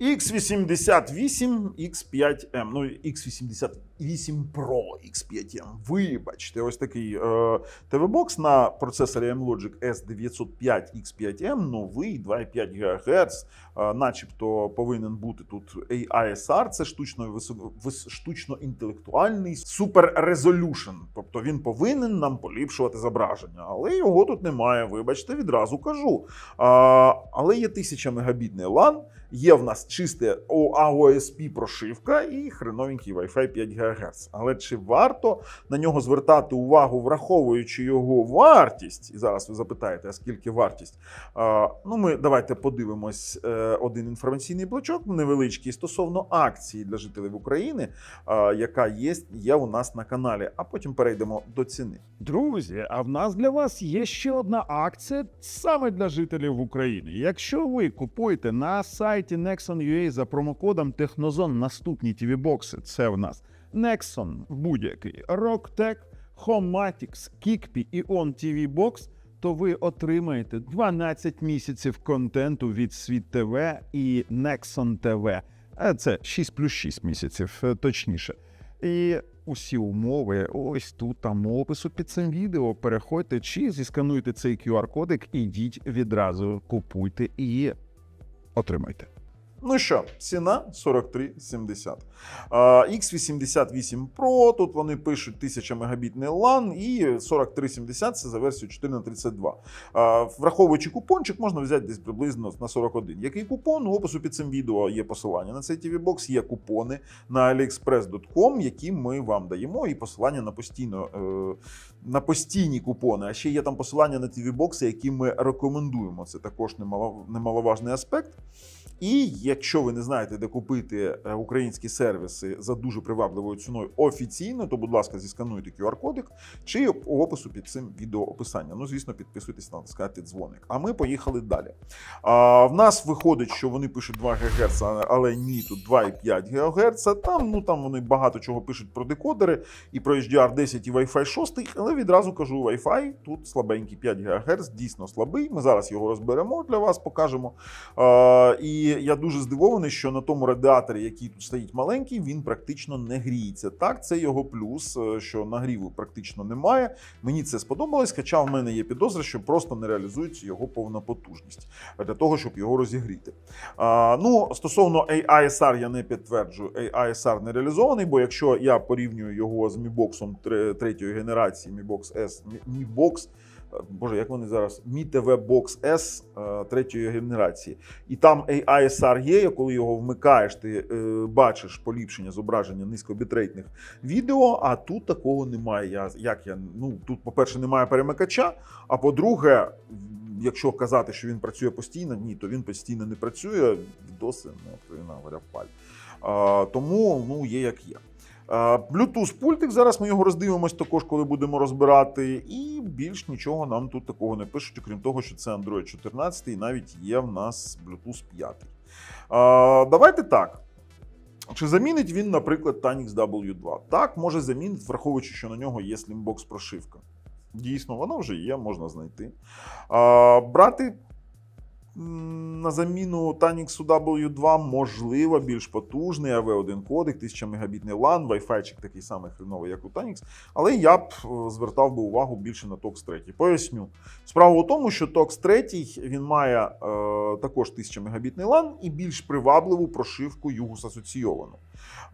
X88, X5M. Ну, X88 Pro, X5M. Вибачте, ось такий е, ТВ-бокс на процесорі M-Logic S905 X5M, новий 2,5 ГГц. Е, начебто повинен бути тут AISR, це штучно штучно інтелектуальний Resolution. Тобто він повинен нам поліпшувати зображення. Але його тут немає, вибачте, відразу кажу. А, але є 1000 мегабітний LAN, є в нас чисте AOSP прошивка і хреновенький Wi-Fi 5 ГГц. Але чи варто на нього звертати увагу, враховуючи його вартість? І зараз ви запитаєте, а скільки вартість? А, ну, ми давайте подивимось е, один інформаційний блочок невеличкий стосовно акції для жителів України, а, яка є, є у нас на каналі. А потім перейдемо до ціни. Друзі, а в нас для вас є ще одна акція саме для жителів України. Якщо ви купуєте на сайті Nexon.ua за промокодом Технозон наступні tv бокси це в нас Nexon будь-який, Rocktech, Homatix, Kikpi і On TV Box, то ви отримаєте 12 місяців контенту від Світ ТВ і Nexon. Е, Це 6 плюс 6 місяців, е, точніше. І усі умови ось тут там опису під цим відео. Переходьте чи зіскануйте цей QR-кодик, ідіть відразу, купуйте і отримайте. Ну що, ціна 43,70. X88 Pro, тут вони пишуть 1000 мегабітний LAN і 43,70 це за версію 4 на 32. Враховуючи купончик, можна взяти десь приблизно на 41. Який купон? У опису під цим відео є посилання на цей TV-бокс, є купони на aliexpress.com, які ми вам даємо, і посилання на постійно е, на постійні купони. А ще є там посилання на TV-бокси, які ми рекомендуємо. Це також немаловажний аспект. І якщо ви не знаєте, де купити е, українські сервіси за дуже привабливою ціною офіційно, то, будь ласка, зіскануйте QR-кодик чи у опису під цим відео описання. Ну, звісно, підписуйтесь, натискайте дзвоник. А ми поїхали далі. А, в нас виходить, що вони пишуть 2 ГГц, але ні, тут 2,5 ГГц. Там, ну, там вони багато чого пишуть про декодери і про HDR10 і Wi-Fi 6, але відразу кажу, Wi-Fi тут слабенький 5 ГГц, дійсно слабий. Ми зараз його розберемо для вас, покажемо. А, і я дуже здивований, що на тому радіаторі, який тут стоїть маленький, він практично не гріється. Так, це його плюс, е, що нагріву практично немає. Мені це сподобалось, хоча в мене є підозра, що просто не реалізується його повна потужність для того, щоб його розігріти. А, ну, стосовно AISR я не підтверджую, AISR не реалізований, бо якщо я порівнюю його з Mi Box тре- третьої генерації, Mi Box S, Mi- Box, Боже, як вони зараз? Mi TV Box S е, третьої генерації. І там AISR є, коли його вмикаєш, ти е, бачиш поліпшення зображення низькобітрейтних відео, а тут такого немає. Я, як я, ну, тут, по-перше, немає перемикача, а по-друге, якщо казати, що він працює постійно, ні, то він постійно не працює. Відоси, ну, відповідно говоря, в паль. А, тому ну, є як є. Bluetooth пультик, зараз ми його роздивимось також, коли будемо розбирати. І більш нічого нам тут такого не пишуть, окрім того, що це Android 14 і навіть є в нас Bluetooth 5. Давайте так. Чи замінить він, наприклад, Tanix W2? Так, може замінити, враховуючи, що на нього є Slimbox прошивка. Дійсно, вона вже є, можна знайти. Брати на заміну Tanix W2 можливо більш потужний AV1 кодек, 1000 мегабітний LAN, Wi-Fi такий самий хреновий, як у Tanix. Але я б е, звертав би увагу більше на TOX 3. Поясню. Справа у тому, що TOX 3 він має е, також 1000 мегабітний LAN і більш привабливу прошивку Югус асоційовану.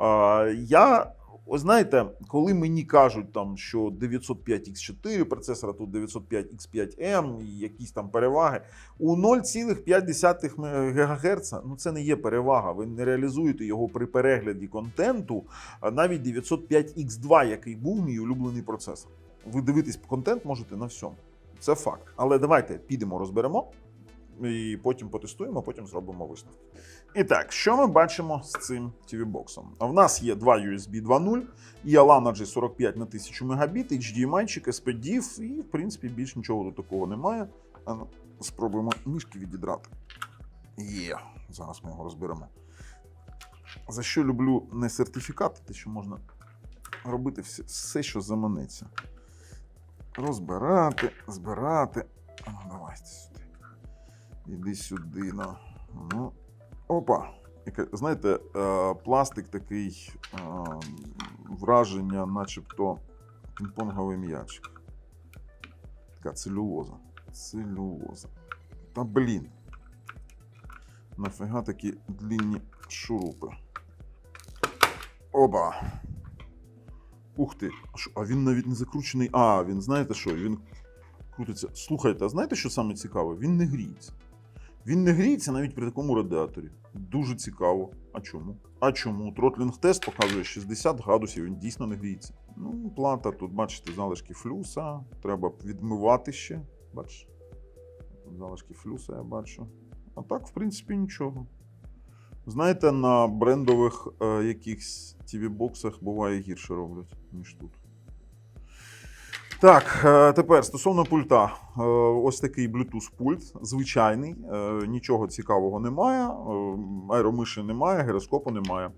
Е, я знаєте, коли мені кажуть, там, що 905X4 процесора, тут 905X5M і якісь там переваги, у 0,5 ГГц ну це не є перевага. Ви не реалізуєте його при перегляді контенту, навіть 905X2, який був мій улюблений процесор. Ви дивитесь контент можете на всьому. Це факт. Але давайте підемо розберемо і потім потестуємо, потім зробимо висновки. І так, що ми бачимо з цим TV-боксом? В нас є два USB 2.0, і Alana G45 на 1000 Мбіт, HDMI, SPDIF, і, в принципі, більш нічого тут такого немає. А ну, Спробуємо мішки відідрати. Є, зараз ми його розберемо. За що люблю не сертифікати, те, що можна робити все, все що заманеться. Розбирати, збирати. А, давайте сюди. Іди сюди. Ну. ну. Опа. знаєте, е, пластик такий е, враження, начебто пінг-понговий м'ячик. Така целюлоза. Целюлоза. Та блін. Нафіга такі длінні шурупи. Оба. Ух ти. А він навіть не закручений. А, він знаєте що? Він крутиться. Слухайте, а знаєте, що саме цікаве? Він не гріється. Він не гріється навіть при такому радіаторі. Дуже цікаво. А чому? А чому? Тротлінг тест показує 60 градусів, він дійсно не гріється. Ну, плата, тут, бачите, залишки флюса. Треба відмивати ще. Бачиш? Тут залишки флюса я бачу. А так, в принципі, нічого. Знаєте, на брендових е, якихось TV-боксах буває гірше роблять, ніж тут. Так, е, тепер стосовно пульта. Е, Ось такий Bluetooth пульт, звичайний, е, нічого цікавого немає, аеромиші немає, гіроскопу немає.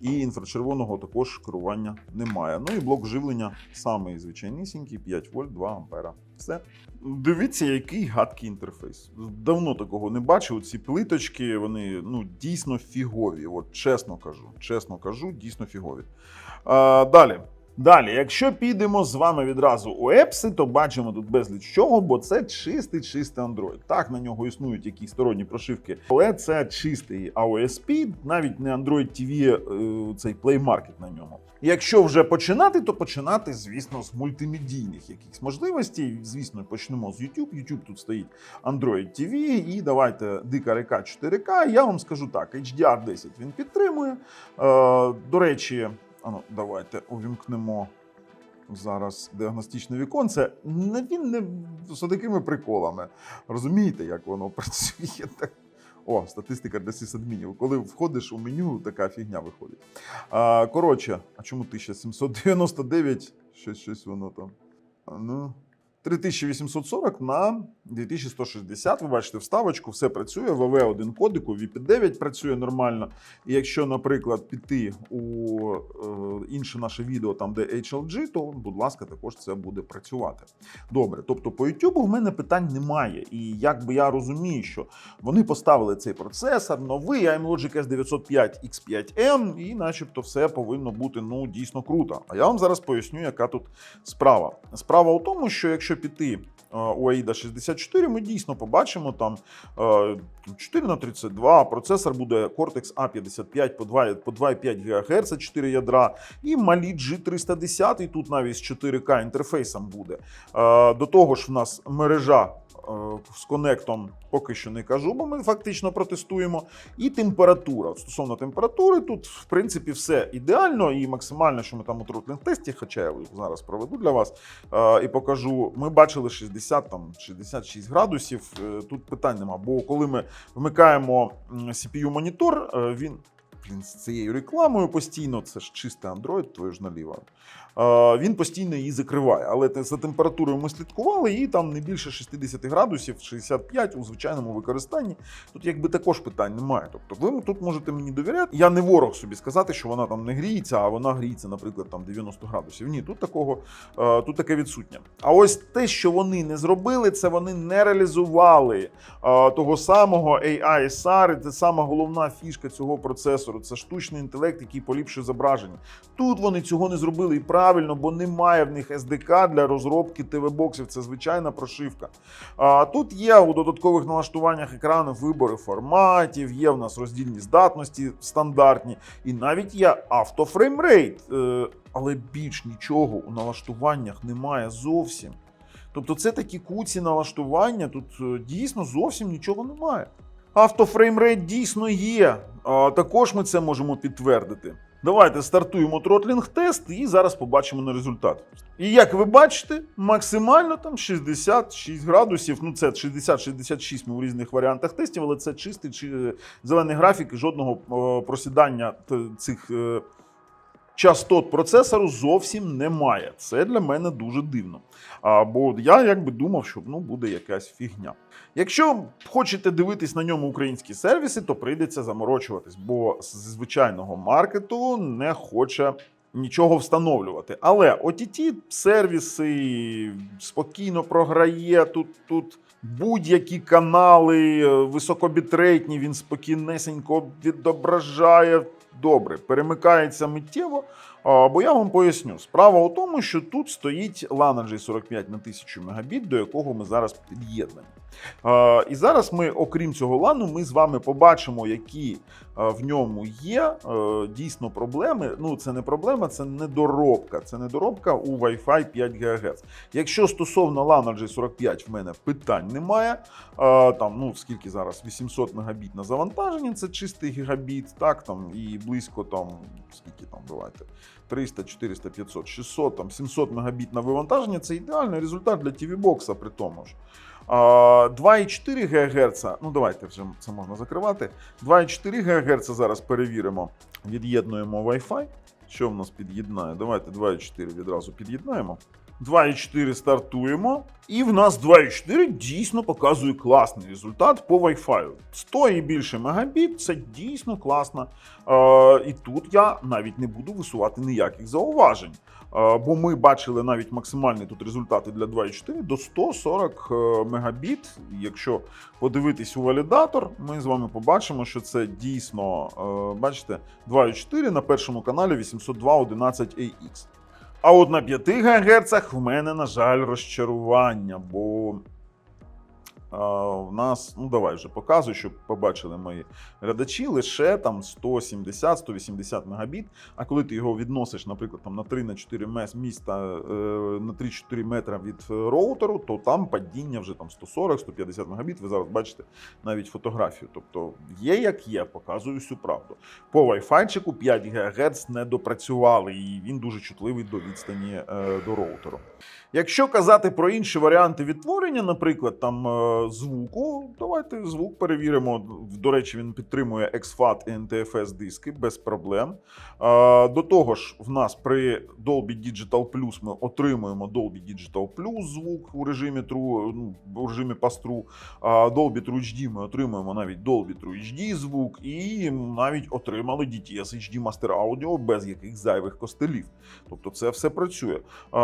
І інфрачервоного також керування немає. Ну і блок живлення самий звичайнісінький, 5 вольт, 2 ампера. Все. Дивіться, який гадкий інтерфейс. Давно такого не бачив. Ці плиточки, вони ну, дійсно фігові. От чесно кажу, чесно кажу, дійсно фігові. А, далі. Далі, якщо підемо з вами відразу у епси, то бачимо тут безліч чого, бо це чистий чистий Android. Так, на нього існують якісь сторонні прошивки, але це чистий AOSP, навіть не Android TV, е, цей Play Market на ньому. Якщо вже починати, то починати, звісно, з мультимедійних якихось можливостей. Звісно, почнемо з YouTube. YouTube тут стоїть Android TV, і давайте дика река 4К. Я вам скажу так: HDR10 він підтримує. Е, до речі, ану, давайте увімкнемо зараз діагностичне віконце. Він не з такими приколами. Розумієте, як воно працює? О, статистика для сисадмінів. Коли входиш у меню, така фігня виходить. Коротше, а чому 1799? Щось, щось воно там. Ну, 3840 на 2160. Ви бачите вставочку, все працює. В 1 кодику, VIP9 працює нормально. І якщо, наприклад, піти у е, інше наше відео, там де HLG, то, будь ласка, також це буде працювати. Добре, тобто по YouTube в мене питань немає. І якби я розумію, що вони поставили цей процесор, новий iMlogic S905 X5M, і начебто все повинно бути ну дійсно круто. А я вам зараз поясню, яка тут справа. Справа у тому, що якщо піти е, у AIDA 64, ми дійсно побачимо там е, 4 на 32, процесор буде Cortex A55 по 2 по 2,5 ГГц, 4 ядра, і малі G310, тут навіть з 4К інтерфейсом буде. Е, До того ж, в нас мережа е, з конектом поки що не кажу, бо ми фактично протестуємо. І температура. Стосовно температури, тут в принципі все ідеально і максимально, що ми там у тротлінг тесті, хоча я зараз проведу для вас е, і покажу. Ми бачили 60 там 66 градусів. Е, Тут питань нема. Бо коли ми вмикаємо CPU-монітор, е, він. Блін, з цією рекламою постійно, це ж чистий Android, твою ж наліво. Він постійно її закриває. Але за температурою ми слідкували, і там не більше 60 градусів, 65 у звичайному використанні. Тут якби також питань немає. Тобто ви тут можете мені довіряти. Я не ворог собі сказати, що вона там не гріється, а вона гріється, наприклад, там 90 градусів. Ні, тут такого е, тут таке відсутнє. А ось те, що вони не зробили, це вони не реалізували е, того самого AI SR, це сама головна фішка цього процесору. Це штучний інтелект, який поліпшує зображення. Тут вони цього не зробили і правильно, бо немає в них SDK для розробки ТВ-боксів. Це звичайна прошивка. А тут є у додаткових налаштуваннях екрану вибори форматів, є в нас роздільні здатності стандартні, і навіть є автофреймрейт. Е, Але більш нічого у налаштуваннях немає зовсім. Тобто, це такі куці налаштування, тут е, дійсно зовсім нічого немає. Автофреймрейт дійсно є. А також ми це можемо підтвердити. Давайте стартуємо тротлінг тест і зараз побачимо на результат. І як ви бачите, максимально там 66 градусів. Ну це 60-66 ми в різних варіантах тестів, але це чистий чи зелений графік жодного е, просідання цих е, частот процесору зовсім немає. Це для мене дуже дивно. А, бо я якби думав, що ну, буде якась фігня. Якщо хочете дивитись на ньому українські сервіси, то прийдеться заморочуватись, бо з звичайного маркету не хоче нічого встановлювати. Але OTT сервіси спокійно програє тут. тут Будь-які канали е, високобітрейтні, він спокійнесенько відображає. Добре, перемикається миттєво. Бо я вам поясню. Справа у тому, що тут стоїть LAN G45 на 1000 Мбіт, до якого ми зараз під'єднані. І зараз ми, окрім цього лану, ми з вами побачимо, які в ньому є е, дійсно проблеми. Ну, це не проблема, це недоробка. Це недоробка у Wi-Fi 5 ГГц. Якщо стосовно LAN G45 в мене питань немає. Там, ну, скільки зараз? 800 Мбіт на завантаженні, це чистий гігабіт, так, там, і близько там, скільки там, давайте. 300, 400, 500, 600, там 700 мегабіт на вивантаження це ідеальний результат для TV бокса при тому ж. 2,4 ГГц, ну давайте вже це можна закривати. 2,4 ГГц зараз перевіримо. Від'єднуємо Wi-Fi. Що в нас під'єднає? Давайте 2,4 відразу під'єднаємо. 2,4 стартуємо, і в нас 2,4 дійсно показує класний результат по Wi-Fi. 100 і більше мегабіт це дійсно класно. Е, і тут я навіть не буду висувати ніяких зауважень. Е, бо ми бачили навіть максимальні тут результати для 2,4 до 140 е, мегабіт. Якщо подивитись у валідатор, ми з вами побачимо, що це дійсно, е, бачите, 2,4 на першому каналі 802.11ax. А от на 5 ГГц в мене, на жаль, розчарування, бо в нас, ну давай вже показую, щоб побачили мої глядачі, лише там 170-180 мегабіт. А коли ти його відносиш, наприклад, там на 3-4 мес міста е, на 3-4 метра від е, роутеру, то там падіння вже там 140-150 мегабіт. Ви зараз бачите навіть фотографію. Тобто є як є, показую всю правду. По Wi-Fi 5 ГГц не допрацювали, і він дуже чутливий до відстані е, до роутеру. Якщо казати про інші варіанти відтворення, наприклад, там звуку, давайте звук перевіримо. До речі, він підтримує XFAT і NTFS диски без проблем. До того ж, в нас при Dolby Digital Plus ми отримуємо Dolby Digital Plus звук у режимі True, ну, у режимі Pass-Through. А Dolby True HD ми отримуємо навіть Dolby True HD звук і навіть отримали DTS HD Master Audio без яких зайвих костелів. Тобто це все працює.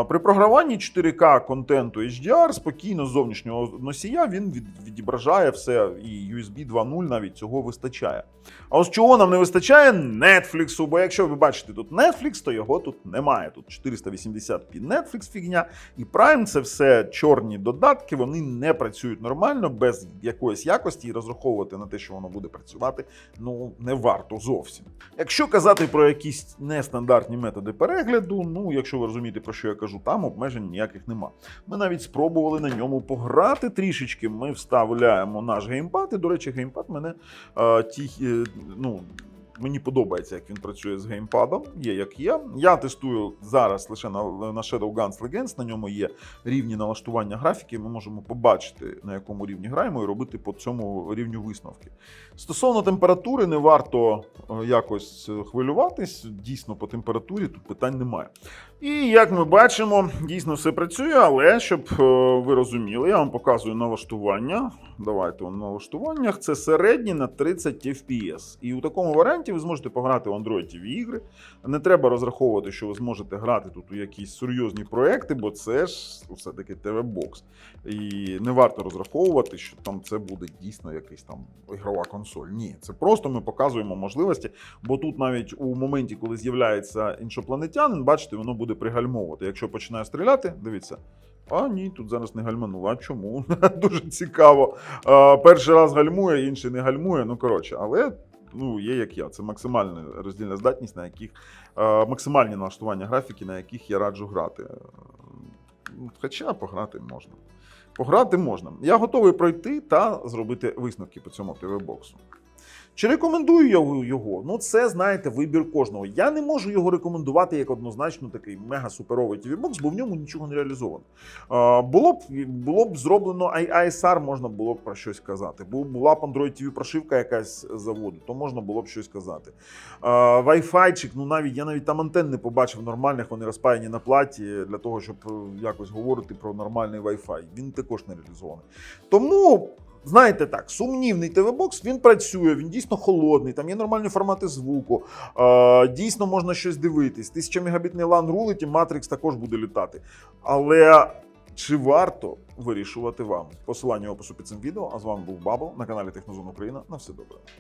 При програванні 4К контенту HDR спокійно з зовнішнього носія він від, відображає все, і USB 2.0 навіть цього вистачає. А ось чого нам не вистачає? Netflix, бо якщо ви бачите тут Netflix, то його тут немає. Тут 480p Netflix фігня, і Prime це все чорні додатки, вони не працюють нормально, без якоїсь якості, і розраховувати на те, що воно буде працювати, ну не варто зовсім. Якщо казати про якісь нестандартні методи перегляду, ну якщо ви розумієте, про що я кажу, там обмежень ніяких нема. Ми навіть спробували на ньому пограти трішечки. Ми вставляємо наш геймпад. І, до речі, геймпад мене е, ті, е, ну. Мені подобається, як він працює з геймпадом. Є як є. Я тестую зараз лише на, на Shadow Guns Legends. На ньому є рівні налаштування графіки. Ми можемо побачити, на якому рівні граємо, і робити по цьому рівню висновки. Стосовно температури, не варто е, якось е, хвилюватись. Дійсно, по температурі тут питань немає. І як ми бачимо, дійсно все працює, але щоб е, ви розуміли, я вам показую налаштування. Давайте у налаштуваннях. Це середні на 30 FPS. І у такому варіанті ви зможете пограти в Android TV ігри. Не треба розраховувати, що ви зможете грати тут у якісь серйозні проекти, бо це ж все-таки TV-бокс. І не варто розраховувати, що там це буде дійсно якась там ігрова консоль. Ні, це просто ми показуємо можливості, бо тут навіть у моменті, коли з'являється іншопланетянин, бачите, воно буде пригальмовувати. Якщо починає стріляти, дивіться. А ні, тут зараз не гальмануло. А чому? Дуже цікаво. А, перший раз гальмує, інший не гальмує. Ну коротше, але ну, є як я. Це максимальна роздільна здатність, на яких а, максимальні налаштування графіки, на яких я раджу грати. Е, Хоча пограти можна. Пограти можна. Я готовий пройти та зробити висновки по цьому ТВ-боксу. Чи рекомендую я його? Ну, це знаєте, вибір кожного. Я не можу його рекомендувати як однозначно такий мега-суперовий TV-бокс, бо в ньому нічого не реалізовано. Було б було б зроблено ISR, можна було б про щось казати. Бу- Була б Android TV прошивка якась з заводу, то можна було б щось казати. Wi-Fi, ну навіть я навіть там антенн не побачив нормальних, вони розпаяні на платі для того, щоб е, якось говорити про нормальний Wi-Fi. Він також не реалізований. Тому Знаєте так, сумнівний ТВ-бокс, він працює, він дійсно холодний, там є нормальні формати звуку, е, дійсно можна щось дивитись. 1000 мегабітний лан рулить і Матрикс також буде літати. Але чи варто вирішувати вам? Посилання в опису під цим відео. А з вами був Бабл на каналі Технозон Україна. На все добре.